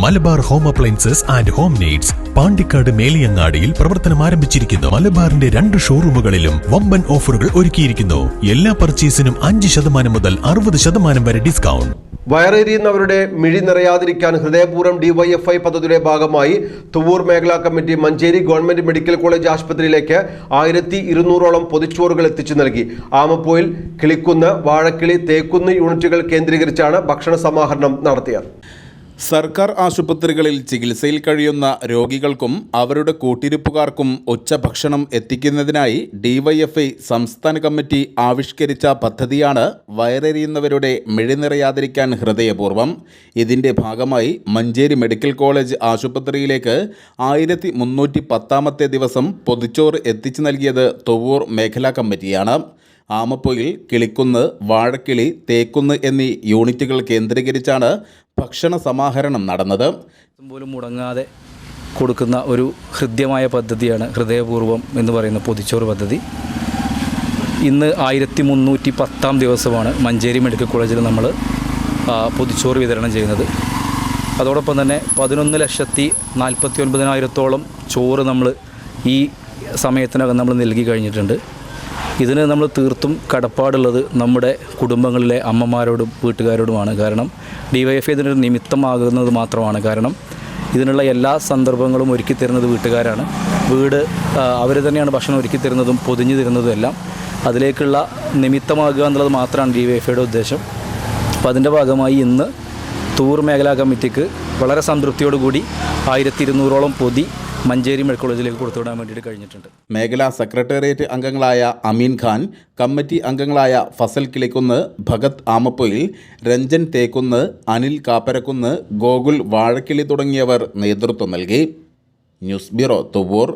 Malabar home appliances and home needs Pandikkad മേലിയങ്ങാടിയിൽ പ്രവർത്തനം ആരംഭിച്ചിരിക്കുന്നു. മലബാറിന്റെ രണ്ട് ഷോറൂമുകളിലും വമ്പൻ ഓഫറുകൾ ഒരുക്കിയിരിക്കുന്നു. എല്ലാ പർച്ചേസിനും അഞ്ച് ശതമാനം മുതൽ അറുപത് ശതമാനം വരെ ഡിസ്കൗണ്ട്. വയറെരിയുന്നവരുടെ മിഴി നിറയാതിരിക്കാൻ ഹൃദയപൂർവം ഡിവൈഎഫ്ഐ പദ്ധതിയുടെ ഭാഗമായി തുവൂർ മേഖലാ committee Manjeri government medical college ആശുപത്രിയിലേക്ക് ആയിരത്തി ഇരുന്നൂറോളം പൊതിച്ചോറുകൾ എത്തിച്ചു നൽകി. ആമപ്പോയിൽ കിളിക്കുന്ന് വാഴക്കിളി തേക്കുന്ന് യൂണിറ്റുകൾ കേന്ദ്രീകരിച്ചാണ് ഭക്ഷണ സമാഹരണം നടത്തിയത്. സർക്കാർ ആശുപത്രികളിൽ ചികിത്സയിൽ കഴിയുന്ന രോഗികൾക്കും അവരുടെ കൂട്ടിരിപ്പുകാർക്കും ഉച്ചഭക്ഷണം എത്തിക്കുന്നതിനായി ഡിവൈഎഫ്ഐ സംസ്ഥാന കമ്മിറ്റി ആവിഷ്കരിച്ച പദ്ധതിയാണ് വയറെറിയുന്നവരുടെ മിഴിനിറയാതിരിക്കാൻ ഹൃദയപൂർവം. ഇതിന്റെ ഭാഗമായി മഞ്ചേരി മെഡിക്കൽ കോളേജ് ആശുപത്രിയിലേക്ക് ആയിരത്തി മുന്നൂറ്റി പത്താമത്തെ ദിവസം പൊതിച്ചോറ് എത്തിച്ചു നൽകിയത് തൊവ്വൂർ മേഖലാ കമ്മിറ്റിയാണ്. ആമപ്പൊയിൽ കിളിക്കുന്ന് വാഴക്കിളി തേക്കുന്ന് എന്നീ യൂണിറ്റുകൾ കേന്ദ്രീകരിച്ചാണ് ഭക്ഷണ സമാഹരണം നടന്നത്. പോലും മുടങ്ങാതെ കൊടുക്കുന്ന ഒരു ഹൃദ്യമായ പദ്ധതിയാണ് ഹൃദയപൂർവം എന്ന് പറയുന്ന പൊതിച്ചോറ് പദ്ധതി. ഇന്ന് ആയിരത്തി മുന്നൂറ്റി പത്താം ദിവസമാണ് മഞ്ചേരി മെഡിക്കൽ കോളേജിൽ നമ്മൾ പൊതിച്ചോറ് വിതരണം ചെയ്യുന്നത്. അതോടൊപ്പം തന്നെ പതിനൊന്ന് ലക്ഷത്തി നാൽപ്പത്തി ഒൻപതിനായിരത്തോളം ചോറ് നമ്മൾ ഈ സമയത്തിനകം നമ്മൾ നൽകി കഴിഞ്ഞിട്ടുണ്ട്. ഇതിന് നമ്മൾ തീർത്തും കടപ്പാടുള്ളത് നമ്മുടെ കുടുംബങ്ങളിലെ അമ്മമാരോടും വീട്ടുകാരോടുമാണ്. കാരണം ഡിവൈഎഫ് ഇതിനൊരു നിമിത്തമാകുന്നത് മാത്രമാണ്. കാരണം ഇതിനുള്ള എല്ലാ സന്ദർഭങ്ങളും ഒരുക്കി തരുന്നത് വീട്ടുകാരാണ്. വീട് അവർ തന്നെയാണ് ഭക്ഷണം ഒരുക്കി തരുന്നതും പൊതിഞ്ഞു തരുന്നതും എല്ലാം അതിലേക്കുള്ള നിമിത്തമാകുക എന്നുള്ളത് മാത്രമാണ് ഡി വൈ എഫ്ഐയുടെ ഉദ്ദേശം. അപ്പോൾ അതിന്റെ ഭാഗമായി ഇന്ന് തൂർ മേഖലാ കമ്മിറ്റിക്ക് വളരെ സംതൃപ്തിയോടുകൂടി ആയിരത്തി ഇരുന്നൂറോളം പൊതി മഞ്ചേരി മെഡിക്കൽ കോളേജിലേക്ക് കൊടുത്തുവിടാൻ വേണ്ടിയിട്ട് കഴിഞ്ഞിട്ടുണ്ട്. മേഖലാ സെക്രട്ടേറിയറ്റ് അംഗങ്ങളായ അമീൻ ഖാൻ കമ്മിറ്റി അംഗങ്ങളായ ഫസൽ കിളിക്കുന്ന് ഭഗത് ആമപ്പൊയിൽ രഞ്ജൻ തേക്കുന്ന് അനിൽ കാപ്പരക്കുന്ന് ഗോകുൽ വാഴക്കിളി തുടങ്ങിയവർ നേതൃത്വം നൽകി. News bureau Thuvur